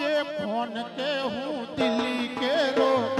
के फोन के हूँ दिल्ली के रोक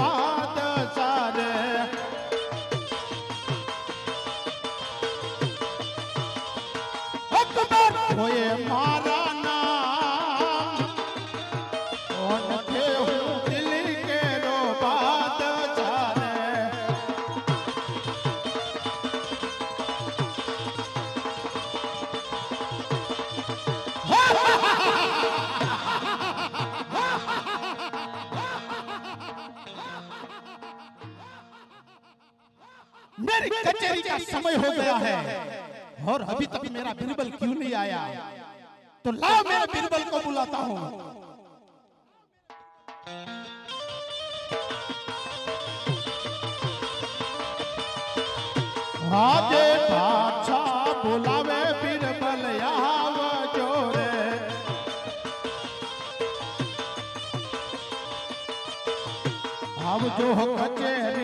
का समय हो गया है। और अभी तक मेरा बीरबल क्यों नहीं आया? तो लाओ मेरे बीरबल को बुलाता हूँ। आजे बादशाह बुलावे बीरबल जोरे। अब जो कचहरी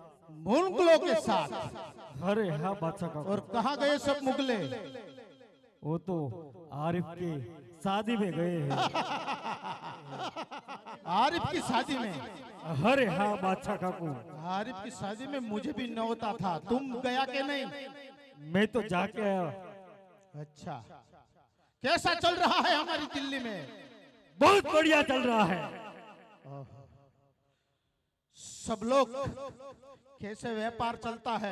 मुगलों के साथ। अरे हाँ बादशाह काकू और कहा गए सब मुगले? वो तो आरिफ के शादी में गए हैं। आरिफ की शादी में? अरे हाँ बादशाह काकू आरिफ की शादी में मुझे भी नौता था। तुम गया के नहीं? मैं तो जाके आया। अच्छा। कैसा चल रहा है हमारी दिल्ली में? बहुत बढ़िया चल रहा है। सब लोग कैसे व्यापार चलता है?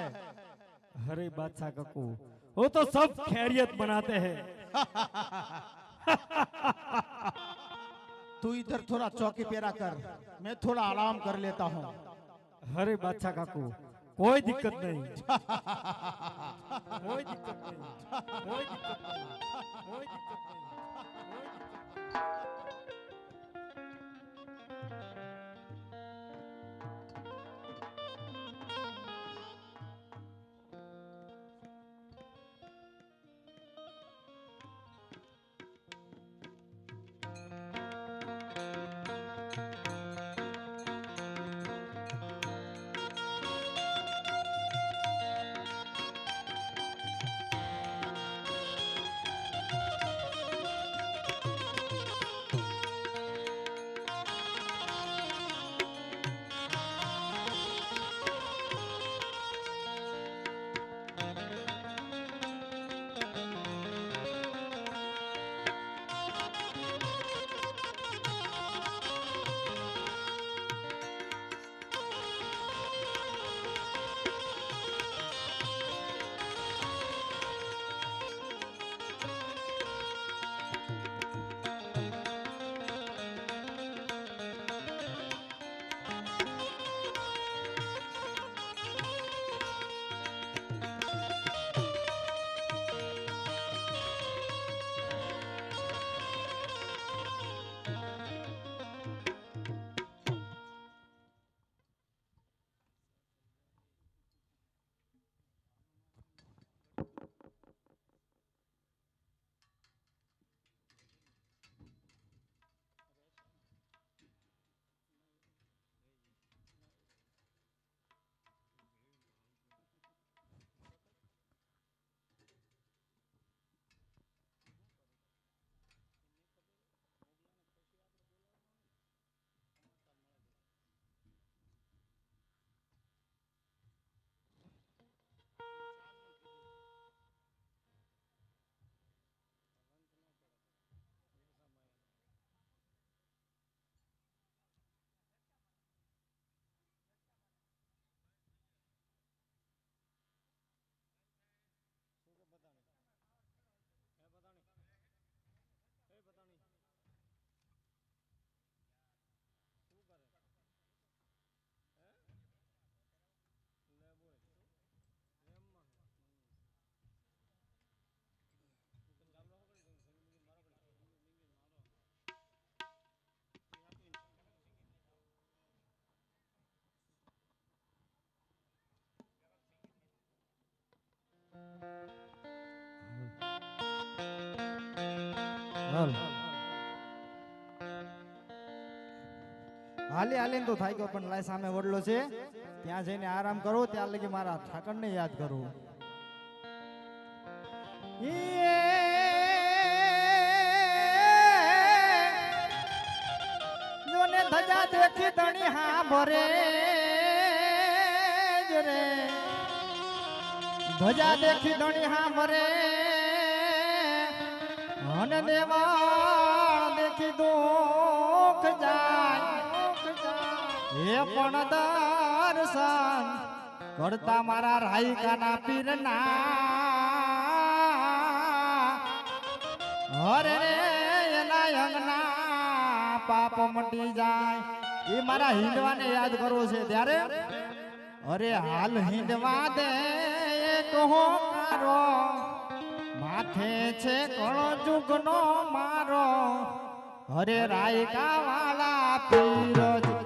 हरे बादशाह काकू वो तो सब खैरियत बनाते हैं। तू इधर थोड़ा चौकी पेरा कर मैं थोड़ा आराम कर लेता हूँ। हरे बादशाह काकू कोई दिक्कत नहीं। कोई दिक्कत नहीं। कोई दिक्कत नहीं। कोई दिक्कत नहीं। હાલી. હાલી તો થાય ગયો, પણ લાય સામે વડલો છે. ત્યાં જઈને આરામ કરો, ત્યાં લગી મારા ઠાકરને યાદ કરો. જોને ધજા દેખી ધણી હા ભરે રે. ધજા દેખી ધણી હા ભરે હન દેવા દેખી દુઃખ જાય. હે પણ દર્શન કરતા મારા રાયકાના પીરના. હરે એના અંગના પાપ મટી જાય. એ મારા હિંડવાને યાદ કરવો છે ત્યારે? અરે હાલ હિંડવા દે. કહો કારો માથે છે કણો જુગનો મારો. હરે રાયકા વાળા પીરજ.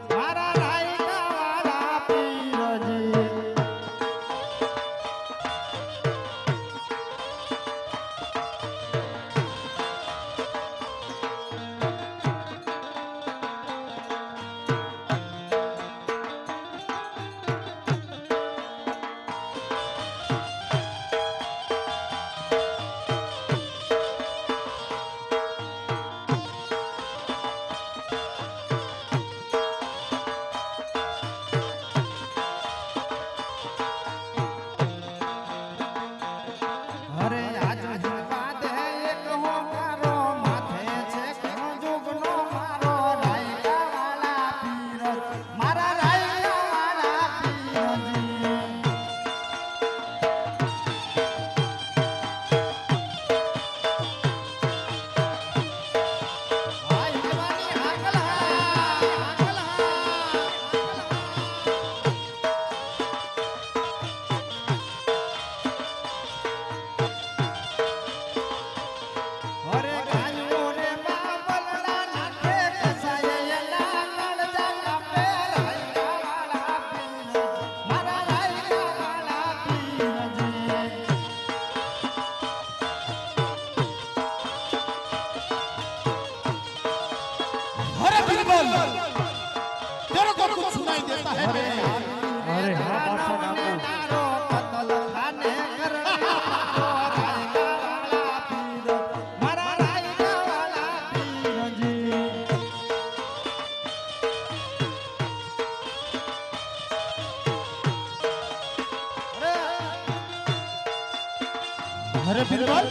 अरे बीरबल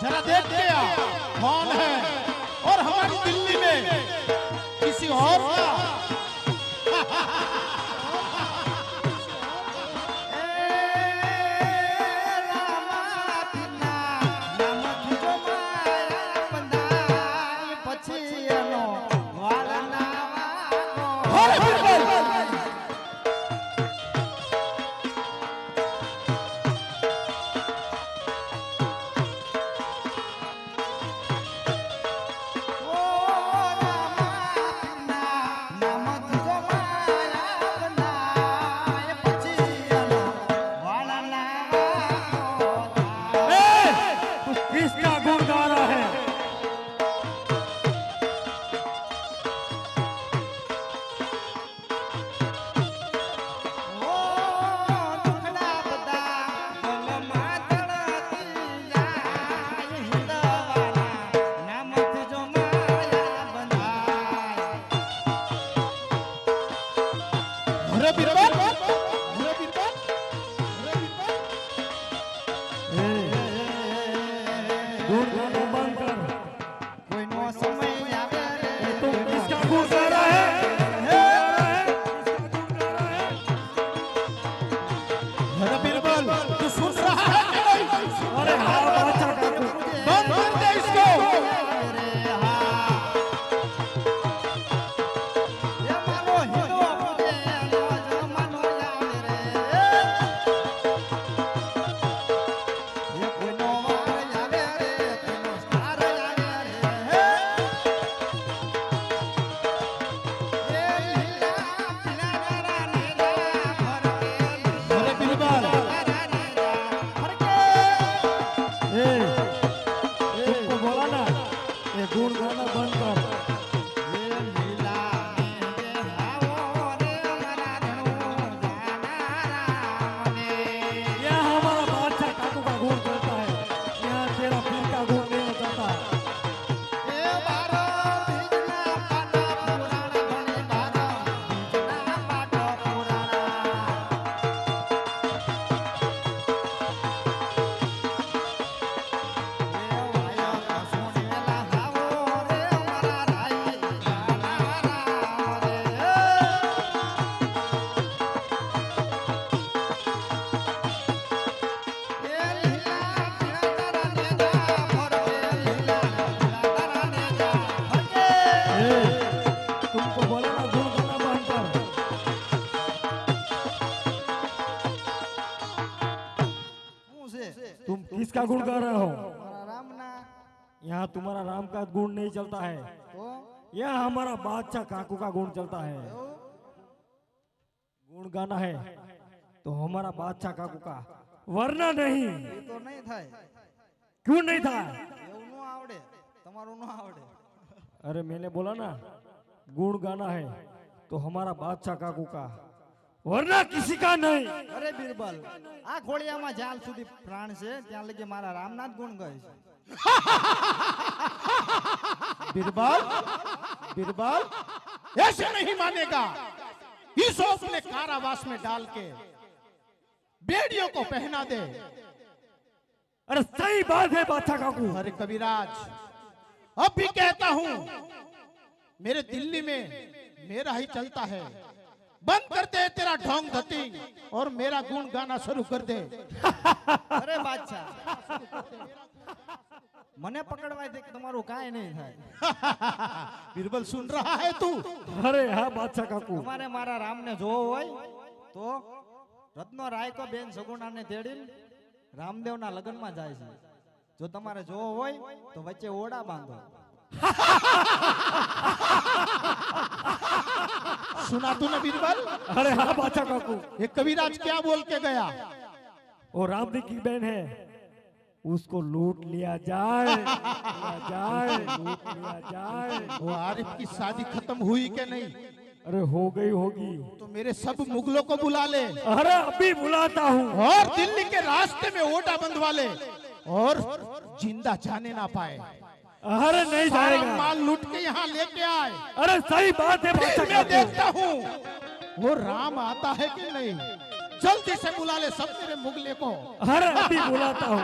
जरा देख के आ कौन है? और हमारी दिल्ली में किसी और का? अरे बीरबल गुण किसका गुण गा रहे हो? यहाँ तुम्हारा राम का गुण नहीं चलता है। यह हमारा बादशाह काकू का गुण चलता है। गुण गाना है। तो हमारा बादशाह काकू का। वरना नहीं। तो नहीं था क्यों नहीं था? अरे मैंने बोला ना गुण गाना है। तो हमारा बादशाह काकू का। वरना किसी का नहीं અરે બિરબલ આ ખોળિયામાં જ્યાં સુધી પ્રાણ છે ત્યાં લગી મારા રામના જ ગુણ ગાય છે बीरबल बीरबल ऐसे नहीं मानेगा ईसोप ने कारावास में डाल के बेड़ियों को पहना दे अरे सही बात है बादशाह काकू अरे कविराज अब भी कहता हूं मेरे दिल्ली में मेरा ही चलता है बंद कर दे तेरा ढोंग धती और मेरा गुण गाना शुरू कर दे અરે બાદશાહ મને પકડવાય દે કે તમારું કાંઈ નહીં થાય बीरबल सुन रहा है तू अरे हाँ बादशाह काकू તમારે મારા રામને જોવો હોય તો રત્નો રાયકો બેન સગુણાને તેડીને રામદેવના લગ્નમાં જાય છે જો તમારે જોવો હોય તો વચ્ચે ઓડા બાંધો सुना तूने बीरबल? अरे हाँ बादशाह काकू। ये कविराज क्या बोल के गया? वो रामदेव की बहन है। उसको लूट लिया जाए लिया जाए लूट लिया जाए। वो आरिफ की शादी खत्म हुई के नहीं? अरे हो गई होगी। तो मेरे सब मुगलों को बुला ले। अरे अभी बुलाता हूँ। और दिल्ली के रास्ते में ओटा बंधवा ले। और ज़िंदा जाने ना पाए। अरे नहीं जाएगा। माल लूट के यहाँ लेके आए। अरे सही बात है मैं देखता हूँ। वो राम आता है कि नहीं? जल्दी से बुला ले सब मेरे मुगले को। अरे अभी बुलाता हूँ।